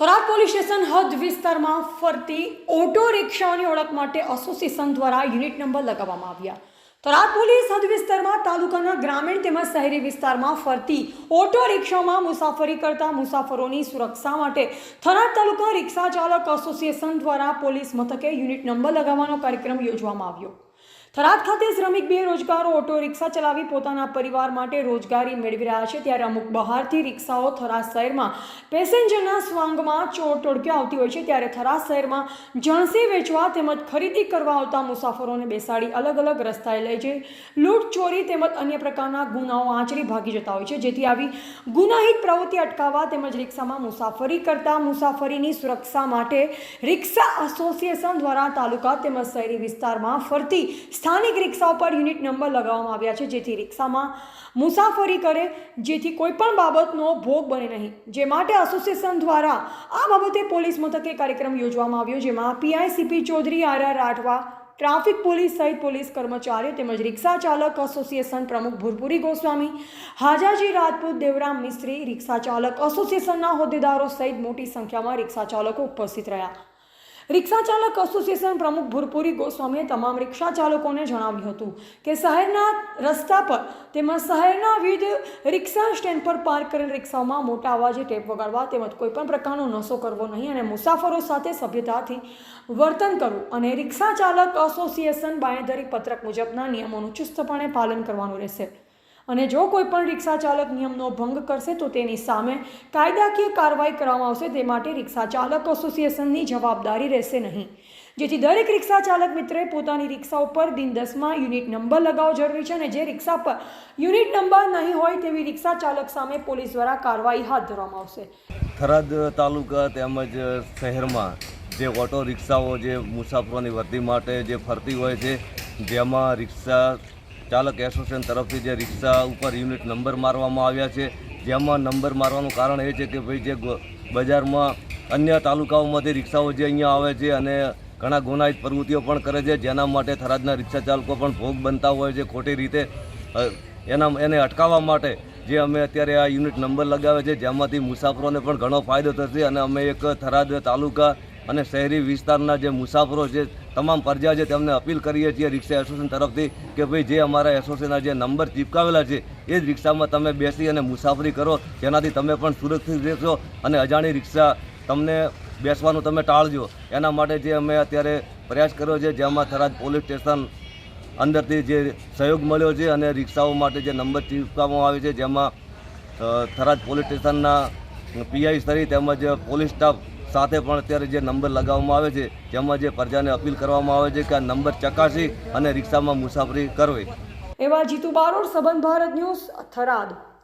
Tharad police station હદ વિસ્તારમાં ફરતી ઓટો રિક્ષાઓની ઓળખ માટે એસોસિએશન દ્વારા યુનિટ નંબર લગાવવામાં આવ્યા. થરાદ પોલીસ હદ વિસ્તારમાં તાલુકાના ગ્રામીણ તેમજ શહેરી વિસ્તારમાં ફરતી ઓટો રિક્ષામાં મુસાફરી કરતા મુસાફરોની સુરક્ષા માટે થરાદ તાલુકા રિક્ષા ચાલક એસોસિએશન દ્વારા પોલીસ મથકે યુનિટ નંબર લગાવવાનો કાર્યક્રમ યોજવામાં આવ્યો. થરાદ ખાતે શ્રમિક બેરોજગારો ઓટો રિક્ષા ચલાવી પોતાના પરિવાર માટે રોજગારી મેળવી રહ્યા છે. ત્યારે અમુક બહારથી રિક્ષાઓ થરાદ શહેરમાં પેસેન્જરના સ્વાંગમાં ચોર આવતી હોય છે. ત્યારે થરાદ શહેરમાં જણસી વેચવા તેમજ ખરીદી કરવા આવતા મુસાફરોને બેસાડી અલગ અલગ રસ્તાએ લઈ જઈ લૂંટ ચોરી તેમજ અન્ય પ્રકારના ગુનાઓ આંચરી ભાગી જતા હોય છે. જેથી આવી ગુનાહિત પ્રવૃત્તિ અટકાવવા તેમજ રિક્ષામાં મુસાફરી કરતા મુસાફરીની સુરક્ષા માટે રિક્ષા એસોસિએશન દ્વારા તાલુકા તેમજ શહેરી વિસ્તારમાં ફરતી સ્થાનિક રિક્ષા પર યુનિટ નંબર લગાવવામાં આવ્યા છે, જેથી રિક્ષામાં મુસાફરી કરે, જેથી કોઈપણ બાબતનો ભોગ બને નહીં. જે માટે એસોસિએશન દ્વારા આ બાબતે પોલીસ મથકે કાર્યક્રમ યોજવામાં આવ્યો, જેમાં PICP Chaudhary R R Rathwa, traffic police સહિત પોલીસ કર્મચારીઓ તેમજ રિક્ષા ચાલક એસોસિએશન પ્રમુખ ભૂરપુરી ગોસ્વામી, હાજાજી રાજપૂત, દેવરામ મિસ્ત્રી, રિક્ષા ચાલક એસોસિએશનના હોદ્દેદારો સહિત મોટી સંખ્યામાં રિક્ષા ચાલકો ઉપસ્થિત રહ્યા. રિક્ષા ચાલક એસોસિએશન પ્રમુખ ભૂરપુરી ગોસ્વામીએ તમામ રિક્ષા ચાલકોને જણાવ્યું હતું કે શહેરના રસ્તા પર તેમજ શહેરના વિવિધ રિક્ષા સ્ટેન્ડ પર પાર્ક કરેલ રિક્ષાઓમાં મોટા અવાજે ટેપ વગાડવા તેમજ કોઈપણ પ્રકારનો નશો કરવો નહીં અને મુસાફરો સાથે સભ્યતાથી વર્તન કરવું અને રિક્ષા ચાલક એસોસિએશન બાંયધરી પત્રક મુજબના નિયમોનું ચુસ્તપણે પાલન કરવાનું રહેશે. અને જો કોઈ પણ રિક્ષા ચાલક નિયમનો ભંગ કરશે તો તેની સામે કાયદાકીય કાર્યવાહી કરવામાં આવશે. તે માટે રિક્ષા ચાલક એસોસિએશનની જવાબદારી રહેશે નહીં. જેથી દરેક રિક્ષા ચાલક મિત્રે પોતાની રિક્ષા ઉપર દિન દસમાં યુનિટ નંબર લગાવવો જરૂરી છે અને જે રિક્ષા પર યુનિટ નંબર નહીં હોય તેવી રિક્ષા ચાલક સામે પોલીસ દ્વારા કાર્યવાહી હાથ ધરવામાં આવશે. થરાદ તાલુકા તેમજ શહેરમાં જે ઓટો રિક્ષાઓ જે મુસાફરોની વર્દી માટે જે ફરતી હોય છે, જેમાં રિક્ષા ચાલક એસોસિએશન તરફથી જે રિક્ષા ઉપર યુનિટ નંબર મારવામાં આવ્યા છે, જેમાં નંબર મારવાનું કારણ એ છે કે ભાઈ જે બજારમાં અન્ય તાલુકાઓમાંથી રિક્ષાઓ જે અહીંયા આવે છે અને ઘણા ગુનાહિત પ્રવૃત્તિઓ પણ કરે છે, જેના માટે થરાદના રિક્ષા ચાલકો પણ ભોગ બનતા હોય છે ખોટી રીતે. એના, એને અટકાવવા માટે જે અમે અત્યારે આ યુનિટ નંબર લગાવે છે, જેમાંથી મુસાફરોને પણ ઘણો ફાયદો થશે અને અમે એક થરાદ તાલુકા અને શહેરી વિસ્તારના જે મુસાફરો છે તમામ પ્રજા છે તેમને અપીલ કરીએ છીએ રિક્ષા એસોસિએશન તરફથી કે ભાઈ, જે અમારા એસોસિએશનના જે નંબર ચીપકાવેલા છે, એ જ રિક્ષામાં તમે બેસી અને મુસાફરી કરો. જેનાથી તમે પણ સુરક્ષિત રહેશો અને અજાણી રિક્ષા તમને બેસવાનું તમે ટાળજો. એના માટે જે અમે અત્યારે પ્રયાસ કર્યો છે, જેમાં થરાદ પોલીસ સ્ટેશન અંદરથી જે સહયોગ મળ્યો છે અને રિક્ષાઓ માટે જે નંબર ચીપકાવવામાં આવે છે, જેમાં થરાજ પોલીસ સ્ટેશનના પીઆઈ સ્તરી તેમજ પોલીસ સ્ટાફ સાથે પણ અત્યારે જે નંબર લગાવવામાં આવે છે તેમાં જે પ્રજાને અપીલ કરવામાં આવે છે કે આ નંબર ચકાસી અને રિક્ષામાં મુસાફરી કરવી. એવા જીતુ બારોડ સંબંધ ભારત ન્યૂઝ થરાદ.